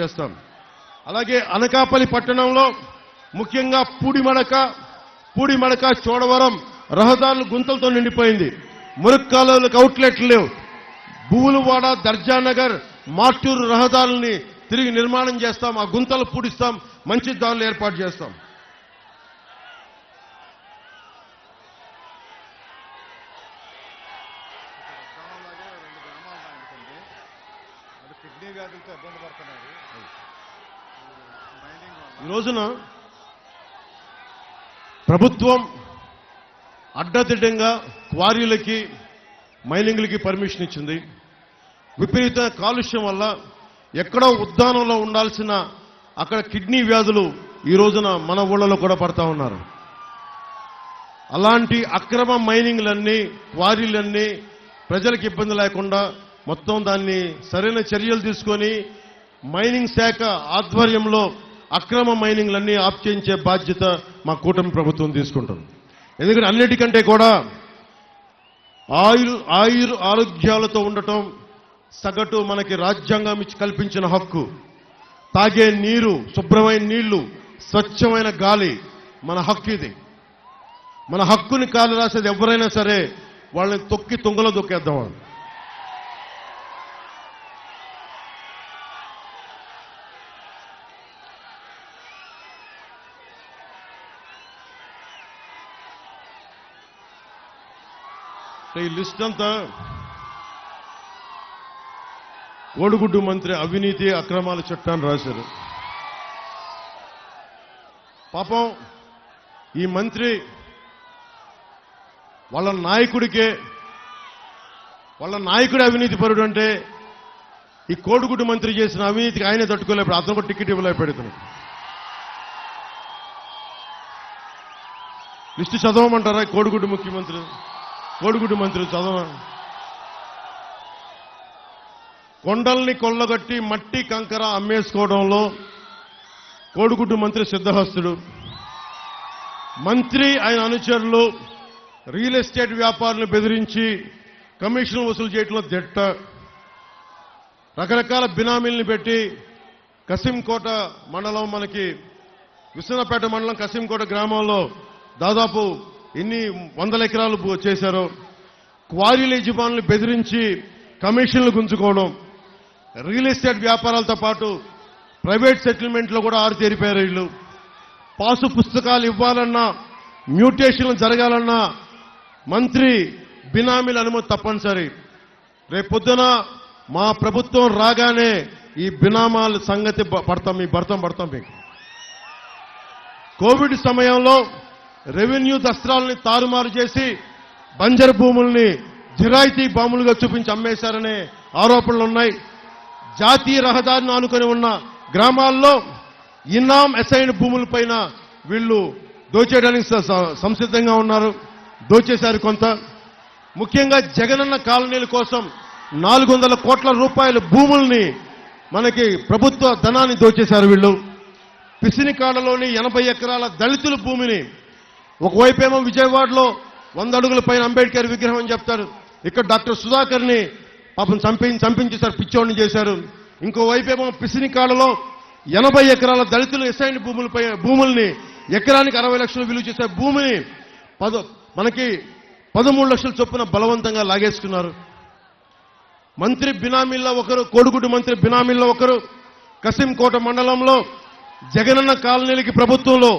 చేస్తాం. అలాగే అనకాపల్లి పట్టణంలో ముఖ్యంగా పూడిమడక పూడిమడక చోడవరం రహదారులు గుంతలతో నిండిపోయింది. మురుక్కాలకు అవుట్లెట్లు లేవు. భూలువాడ దర్జానగర్ మార్టూరు రహదారుల్ని తిరిగి నిర్మాణం చేస్తాం. ఆ గుంతలు పూడిస్తాం. మంచి దారులు ఏర్పాటు చేస్తాం గ్రామంలాగే రెండు గ్రామాలు నాయకుతుంది అది కిడ్నీ వ్యాధులతో ఇబ్బంది పడుతున్నారు. ఈ రోజున ప్రభుత్వం అడ్డదిడ్డంగా క్వారీలకి మైనింగ్లకి పర్మిషన్ ఇచ్చింది. విపరీత కాలుష్యం వల్ల ఎక్కడో ఉద్దానంలో ఉండాల్సిన అక్కడ కిడ్నీ వ్యాధులు ఈ రోజున మన ఊళ్ళలో కూడా పడతా ఉన్నారు. అలాంటి అక్రమ మైనింగ్లన్నీ క్వారీలన్నీ ప్రజలకు ఇబ్బంది లేకుండా మొత్తం దాన్ని సరైన చర్యలు తీసుకొని మైనింగ్ శాఖ ఆధ్వర్యంలో అక్రమ మైనింగ్లన్నీ ఆప్ చేయించే బాధ్యత మా కూటమి ప్రభుత్వం తీసుకుంటుంది. ఎందుకంటే అన్నిటికంటే కూడా ఆయుర్ ఆయుర్ ఆరోగ్యాలతో ఉండటం సగటు మనకి రాజ్యాంగం ఇచ్చి కల్పించిన హక్కు. తాగే నీరు శుభ్రమైన నీళ్ళు స్వచ్ఛమైన గాలి మన హక్కు ఇది. మన హక్కుని కాలు రాసేది ఎవరైనా సరే వాళ్ళని తొక్కి తుంగలో దొక్కేద్దాం ఈ లిస్ట్ అంతా కోడిగుడ్డు మంత్రి అవినీతి అక్రమాల చట్టాన్ని రాశారు. పాపం ఈ మంత్రి వాళ్ళ నాయకుడికే వాళ్ళ నాయకుడి అవినీతి పరుడు అంటే ఈ కోడిగుడ్డు మంత్రి చేసిన అవినీతికి ఆయనే తట్టుకోలేకపోయి అతను కూడా టికెట్ ఇవ్వలేకపోతున్నాడు లిస్టు చదవమంటారా కోడిగుడ్డు ముఖ్యమంత్రి? కోడిగుడ్డు మంత్రి చదవ కొండల్ని కొల్లగట్టి మట్టి కంకర అమ్మేసుకోవడంలో కోడిగుడ్డు మంత్రి సిద్ధహస్తుడు. మంత్రి ఆయన అనుచరులు రియల్ ఎస్టేట్ వ్యాపారులను బెదిరించి కమిషన్ వసూలు చేయడంలో దిట్ట. రకరకాల బినామీల్ని పెట్టి కసింకోట మండలం మనకి విశ్వనపేట మండలం కసింకోట గ్రామంలో దాదాపు ఎన్ని వందల ఎకరాలు చేశారో. క్వారీల యజమానులు బెదిరించి కమిషన్లు గుంజుకోవడం. రియల్ ఎస్టేట్ వ్యాపారాలతో పాటు ప్రైవేట్ సెటిల్మెంట్లో కూడా ఆరుతేరిపోయారు వీళ్ళు. పాసు పుస్తకాలు ఇవ్వాలన్నా మ్యూటేషన్లు జరగాలన్నా మంత్రి బినామీల అనుమతి తప్పనిసరి. రేపొద్దున మా ప్రభుత్వం రాగానే ఈ బినామాల సంగతి పడతాం మీ భర్తం పడతాం మీకు. కోవిడ్ సమయంలో రెవెన్యూ దస్త్రాలని తారుమారు చేసి బంజరు భూముల్ని జిరాయితీ బాములుగా చూపించి అమ్మేశారనే ఆరోపణలు ఉన్నాయి. జాతీయ రహదారిని ఆనుకొని ఉన్న గ్రామాల్లో ఇన్నాం అసైన్ భూములపైన వీళ్ళు దోచేయడానికి సంసిద్ధంగా ఉన్నారు. దోచేశారు కొంత. ముఖ్యంగా జగనన్న కాలనీల కోసం నాలుగు వందల కోట్ల రూపాయల భూముల్ని మనకి ప్రభుత్వ ధనాన్ని దోచేశారు వీళ్ళు. పిసినికాడలోని ఎనభై ఎకరాల దళితుల భూమిని ఒకవైపేమో విజయవాడలో వంద అడుగుల పైన అంబేద్కర్ విగ్రహం అని చెప్తారు. ఇక్కడ డాక్టర్ సుధాకర్ని పాపం చంపి చంపించేశారు పిచ్చోడిని చేశారు. ఇంకో పిసిని పిసినికాడలో ఎనభై ఎకరాల దళితులు ఎసైన్ భూములపై భూముల్ని ఎకరానికి అరవై లక్షలు విలువ చేసే భూమిని పద మనకి పదమూడు లక్షల చొప్పున బలవంతంగా లాగేసుకున్నారు. మంత్రి బినామీల్లో ఒకరు కోడిగుడ్డు మంత్రి బినామీల్లో ఒకరు కసింకోట మండలంలో జగనన్న కాలనీలకి ప్రభుత్వంలో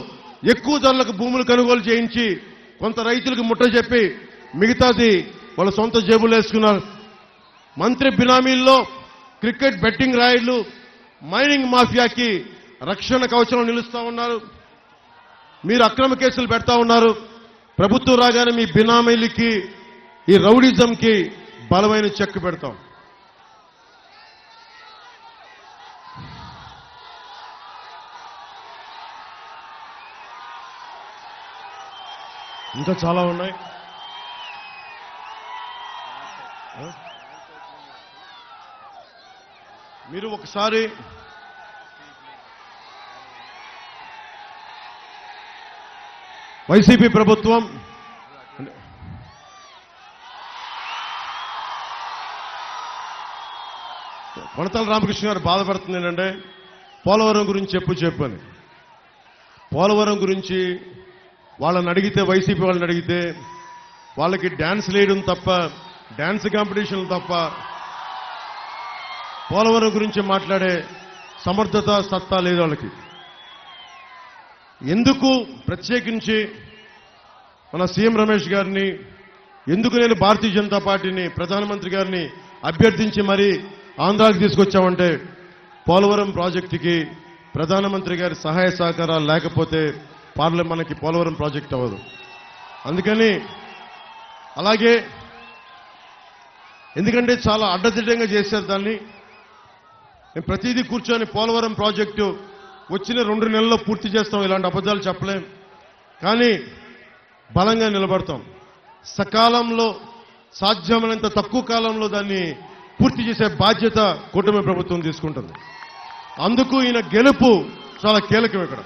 ఎక్కువ ధరలకు భూములు కొనుగోలు చేయించి కొంత రైతులకు ముట్ట చెప్పి మిగతాది వాళ్ళ సొంత జేబులు వేసుకున్నారు. మంత్రి బినామీల్లో క్రికెట్ బెట్టింగ్ రాయిడ్లు మైనింగ్ మాఫియాకి రక్షణ కవచం నిలుస్తా ఉన్నారు. మీరు అక్రమ కేసులు పెడతా ఉన్నారు. ప్రభుత్వం రాగానే మీ బినామీలకి ఈ రౌడిజంకి బలమైన చెక్ పెడతాం. ఇంకా చాలా ఉన్నాయి. మీరు ఒకసారి వైసీపీ ప్రభుత్వం కొనతల రామకృష్ణ గారు బాధపడుతుంది ఏంటంటే పోలవరం గురించి చెప్పు చెప్పు అని పోలవరం గురించి వాళ్ళని అడిగితే వైసీపీ వాళ్ళని అడిగితే వాళ్ళకి డ్యాన్స్ లేయడం తప్ప డ్యాన్స్ కాంపిటీషన్లు తప్ప పోలవరం గురించి మాట్లాడే సమర్థత సత్తా లేదు వాళ్ళకి. ఎందుకు ప్రత్యేకించి మన సీఎం రమేష్ గారిని ఎందుకు నేను భారతీయ జనతా పార్టీని ప్రధానమంత్రి గారిని అభ్యర్థించి మరీ ఆంధ్రాకి తీసుకొచ్చామంటే పోలవరం ప్రాజెక్టుకి ప్రధానమంత్రి గారి సహాయ సహకారాలు లేకపోతే పార్లమెంట్ మనకి పోలవరం ప్రాజెక్ట్ అవ్వదు. అందుకని అలాగే ఎందుకంటే చాలా అడ్డదిడ్డంగా చేశారు దాన్ని. మేము ప్రతిదీ కూర్చొని పోలవరం ప్రాజెక్టు వచ్చిన రెండు నెలల్లో పూర్తి చేస్తాం ఇలాంటి అబద్ధాలు చెప్పలేం. కానీ బలంగా నిలబడతాం. సకాలంలో సాధ్యమైనంత తక్కువ కాలంలో దాన్ని పూర్తి చేసే బాధ్యత కూటమి ప్రభుత్వం తీసుకుంటుంది. అందుకు ఈయన గెలుపు చాలా కీలకం ఇక్కడ.